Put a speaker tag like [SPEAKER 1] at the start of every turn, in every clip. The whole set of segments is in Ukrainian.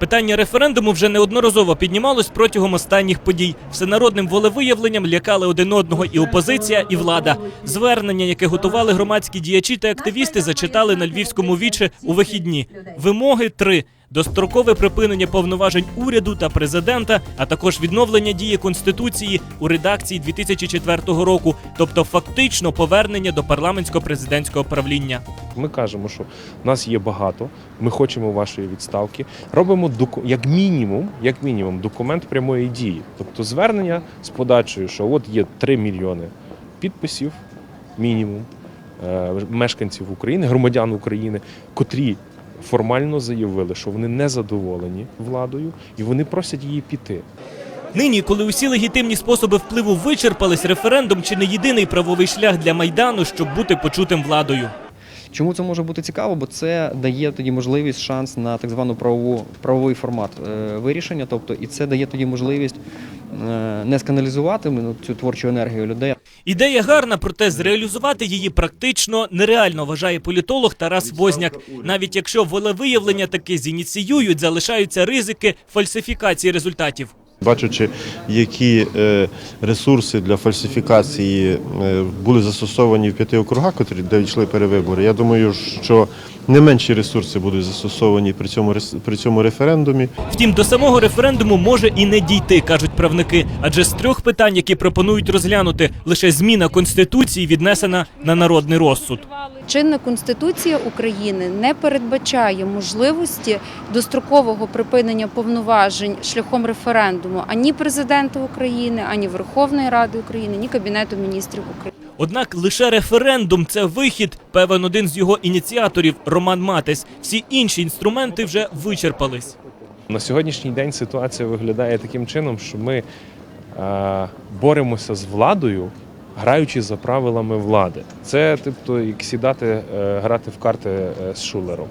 [SPEAKER 1] Питання референдуму вже неодноразово піднімалось протягом останніх подій. Всенародним волевиявленням лякали один одного і опозиція, і влада. Звернення, яке готували громадські діячі та активісти, зачитали на львівському віче у вихідні. Вимоги три. Дострокове припинення повноважень уряду та президента, а також відновлення дії конституції у редакції 2004 року, тобто фактично повернення до парламентсько-президентського правління.
[SPEAKER 2] Ми кажемо, що нас є багато, ми хочемо вашої відставки. Робимо доку- як мінімум, як мінімум, документ прямої дії. Тобто звернення з подачею, що от є 3 мільйони підписів, мінімум е, мешканців України, громадян України, котрі формально заявили, що вони не задоволені владою і вони просять її піти.
[SPEAKER 1] Нині, коли усі легітимні способи впливу вичерпались, референдум чи не єдиний правовий шлях для майдану, щоб бути почутим владою.
[SPEAKER 3] Чому це може бути цікаво? Бо це дає тоді можливість, шанс на так звану правову правовий формат е, вирішення. Тобто, і це дає тоді можливість е, не сканалізувати ну, цю творчу енергію людей,
[SPEAKER 1] Ідея гарна, проте зреалізувати її практично нереально, вважає політолог Тарас Возняк. Навіть якщо волевиявлення таки зініціюють, залишаються ризики фальсифікації результатів.
[SPEAKER 4] Бачачи, які е, ресурси для фальсифікації е, були застосовані в п'яти округах, котрі де йшли перевибори, я думаю, що не менші ресурси будуть застосовані при цьому при цьому референдумі.
[SPEAKER 1] Втім, до самого референдуму може і не дійти, кажуть правники. Адже з трьох питань, які пропонують розглянути, лише зміна конституції віднесена на народний розсуд.
[SPEAKER 5] Чинна конституція України не передбачає можливості дострокового припинення повноважень шляхом референдуму ані президента України, ані Верховної Ради України, ні Кабінету міністрів України.
[SPEAKER 1] Однак лише референдум це вихід. Певен один з його ініціаторів Роман Матес. Всі інші інструменти вже вичерпались.
[SPEAKER 2] На сьогоднішній день ситуація виглядає таким чином, що ми е, боремося з владою, граючи за правилами влади. Це тобто як сідати, е, грати в карти е, з шулером.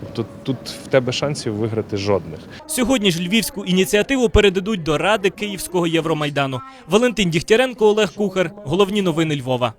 [SPEAKER 2] Тобто тут в тебе шансів виграти жодних.
[SPEAKER 1] Сьогодні ж львівську ініціативу передадуть до Ради Київського Євромайдану. Валентин Дігтяренко, Олег Кухар. Головні новини Львова.